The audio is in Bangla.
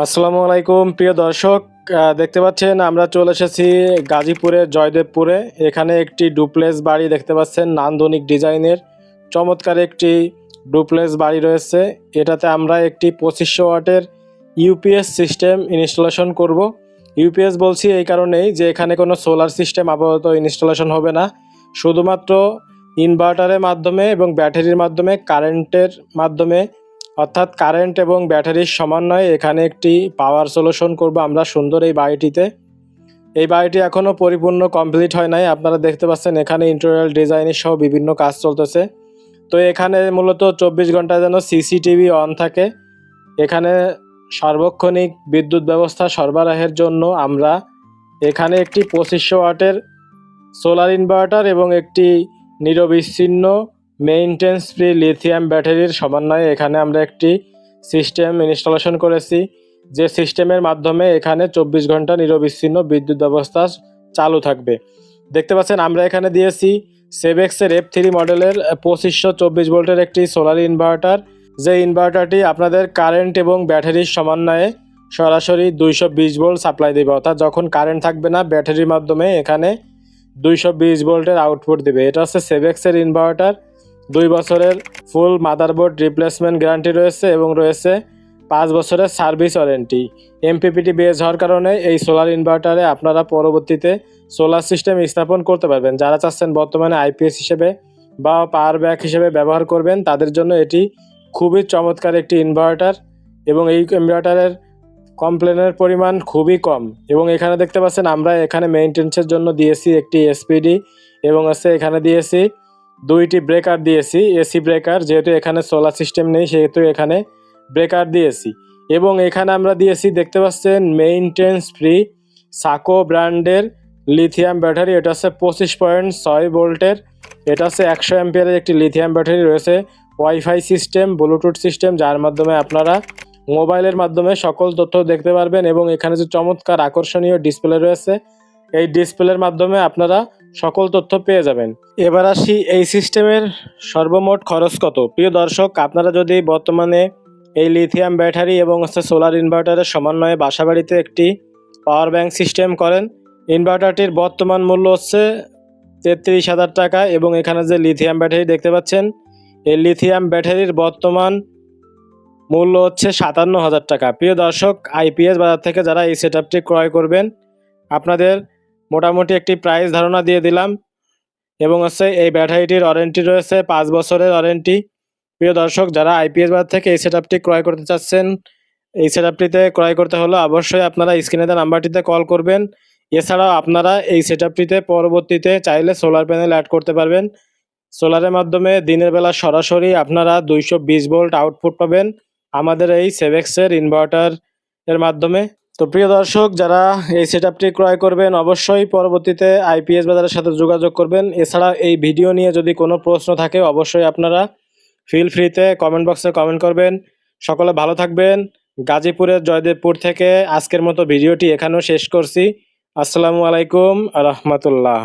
আসসালামু আলাইকুম, প্রিয় দর্শক দেখতে পাচ্ছেন আমরা চলে এসেছি গাজীপুরের জয়দেবপুরে। এখানে একটি ডুপ্লেস বাড়ি দেখতে পাচ্ছেন, নান্দনিক ডিজাইনের। চমৎকার একটি ডুপ্লেস বাড়ি রয়েছে। এটাতে আমরা একটি পঁচিশশো ওয়াটের ইউপিএস সিস্টেম ইনস্টলেশন করব। ইউপিএস বলছি এই কারণেই যে এখানে কোনো সোলার সিস্টেম আপাতত ইনস্টলেশন হবে না। শুধুমাত্র ইনভার্টারের মাধ্যমে এবং ব্যাটারির মাধ্যমে, কারেন্টের মাধ্যমে অর্থাৎ কারেন্ট এবং ব্যাটারির সমন্বয়ে এখানে একটি পাওয়ার সলিউশন করব আমরা সুন্দর এই বাড়িটিতে। এই বাড়িটি এখনও পরিপূর্ণ কমপ্লিট হয় নাই। আপনারা দেখতে পাচ্ছেন এখানে ইন্টেরিয়াল ডিজাইনের সহ বিভিন্ন কাজ চলতেছে। তো এখানে মূলত চব্বিশ ঘণ্টা যেন সিসিটিভি অন থাকে। এখানে সার্বক্ষণিক বিদ্যুৎ ব্যবস্থা সরবরাহের জন্য আমরা এখানে একটি পঁচিশশো ওয়াটের সোলার ইনভার্টার এবং একটি নিরবিচ্ছিন্ন মেইনটেন্স ফ্রি লিথিয়াম ব্যাটারির সমন্বয়ে এখানে আমরা একটি সিস্টেম ইনস্টলেশন করেছি। যে সিস্টেমের মাধ্যমে এখানে চব্বিশ ঘণ্টা নিরবিচ্ছিন্ন বিদ্যুৎ ব্যবস্থা চালু থাকবে। দেখতে পাচ্ছেন, আমরা এখানে দিয়েছি সেভেক্সের এফ থ্রি মডেলের পঁচিশশো চব্বিশ ভোল্টের একটি সোলার ইনভার্টার। যে ইনভার্টারটি আপনাদের কারেন্ট এবং ব্যাটারির সমন্বয়ে সরাসরি দুইশো বিশ ভোল্ট সাপ্লাই দেবে। অর্থাৎ যখন কারেন্ট থাকবে না, ব্যাটারির মাধ্যমে এখানে দুইশো বিশ ভোল্টের আউটপুট দেবে। এটা হচ্ছে সেভেক্সের ইনভার্টার। দুই বছরের ফুল মাদারবোর্ড রিপ্লেসমেন্ট গ্যারান্টি রয়েছে এবং রয়েছে পাঁচ বছরের সার্ভিস ওয়ারেন্টি। এমপিপিটি বেস হওয়ার কারণে এই সোলার ইনভার্টারে আপনারা পরবর্তীতে সোলার সিস্টেম স্থাপন করতে পারবেন। যারা চাচ্ছেন বর্তমানে আইপিএস হিসেবে বা পাওয়ার ব্যাক হিসেবে ব্যবহার করবেন, তাদের জন্য এটি খুবই চমৎকার একটি ইনভার্টার এবং এই ইনভার্টারের কমপ্লেনের পরিমাণ খুবই কম। এবং এখানে দেখতে পাচ্ছেন আমরা এখানে মেনটেন্সের জন্য দিয়েছি একটি এসপিডি এবং আছে এখানে দিয়েছি দুইটি ব্রেকার দিয়েছি এসি ব্রেকার যেহেতু এখানে সোলার সিস্টেম নেই, সেহেতু এখানে ব্রেকার দিয়েছি। এবং এখানে আমরা দিয়েছি, দেখতে পাচ্ছেন মেইনটেন্স ফ্রি সাকো ব্র্যান্ডের লিথিয়াম ব্যাটারি এটা হচ্ছে পঁচিশ পয়েন্ট ছয় ভোল্টের, এটা হচ্ছে একশো অ্যাম্পিয়ারের একটি লিথিয়াম ব্যাটারি রয়েছে। ওয়াইফাই সিস্টেম ব্লুটুথ সিস্টেম যার মাধ্যমে আপনারা মোবাইলের মাধ্যমে সকল তথ্য দেখতে পারবেন। এবং এখানে যে চমৎকার আকর্ষণীয় ডিসপ্লে রয়েছে, এই ডিসপ্লের মাধ্যমে আপনারা সকল তথ্য পেয়ে যাবেন। এবার আসি এই সিস্টেমের সর্বমোট খরচ কত। প্রিয় দর্শক, আপনারা যদি বর্তমানে এই লিথিয়াম ব্যাটারি এবং হচ্ছে সোলার ইনভার্টারের সমন্বয়ে বাসাবাড়িতে একটি পাওয়ার ব্যাংক সিস্টেম করেন, ইনভার্টারটির বর্তমান মূল্য হচ্ছে তেত্রিশ হাজার টাকা এবং এখানে যে লিথিয়াম ব্যাটারি দেখতে পাচ্ছেন, এই লিথিয়াম ব্যাটারির বর্তমান মূল্য হচ্ছে সাতান্ন হাজার টাকা। প্রিয় দর্শক, আইপিএস বাজার থেকে যারা এই সেট ক্রয় করবেন, আপনাদের মোটামুটি একটি প্রাইস ধারণা দিয়ে দিলাম। এবং হচ্ছে এই ব্যাটারিটির ওয়ারেন্টি রয়েছে, পাঁচ বছরের ওয়ারেন্টি প্রিয় দর্শক, যারা আইপিএস বাজার থেকে এই সেট ক্রয় করতে চাচ্ছেন, এই সেট ক্রয় করতে হলে অবশ্যই আপনারা স্ক্রিনে দেওয়া নাম্বারটিতে কল করবেন। এছাড়াও আপনারা এই সেট পরবর্তীতে চাইলে সোলার প্যানেল অ্যাড করতে পারবেন। সোলারের মাধ্যমে দিনের বেলা সরাসরি আপনারা দুইশো বিশ ভোল্ট আউটপুট পাবেন। আমাদের এই সেভেক্সের ইনভার্টার এর মাধ্যমে। তো প্রিয় দর্শক, যারা এই সেট ক্রয় করবেন, অবশ্যই পরবর্তীতে আইপিএস বাজারের সাথে যোগাযোগ করবেন। এছাড়া এই ভিডিও নিয়ে যদি কোনো প্রশ্ন থাকে, অবশ্যই আপনারা ফিল ফ্রিতে কমেন্ট বক্সে কমেন্ট করবেন। সকলে ভালো থাকবেন। গাজীপুরের জয়দেবপুর থেকে আজকের মতো ভিডিওটি এখানেও শেষ করছি। আসসালামু আলাইকুম রহমতুল্লাহ।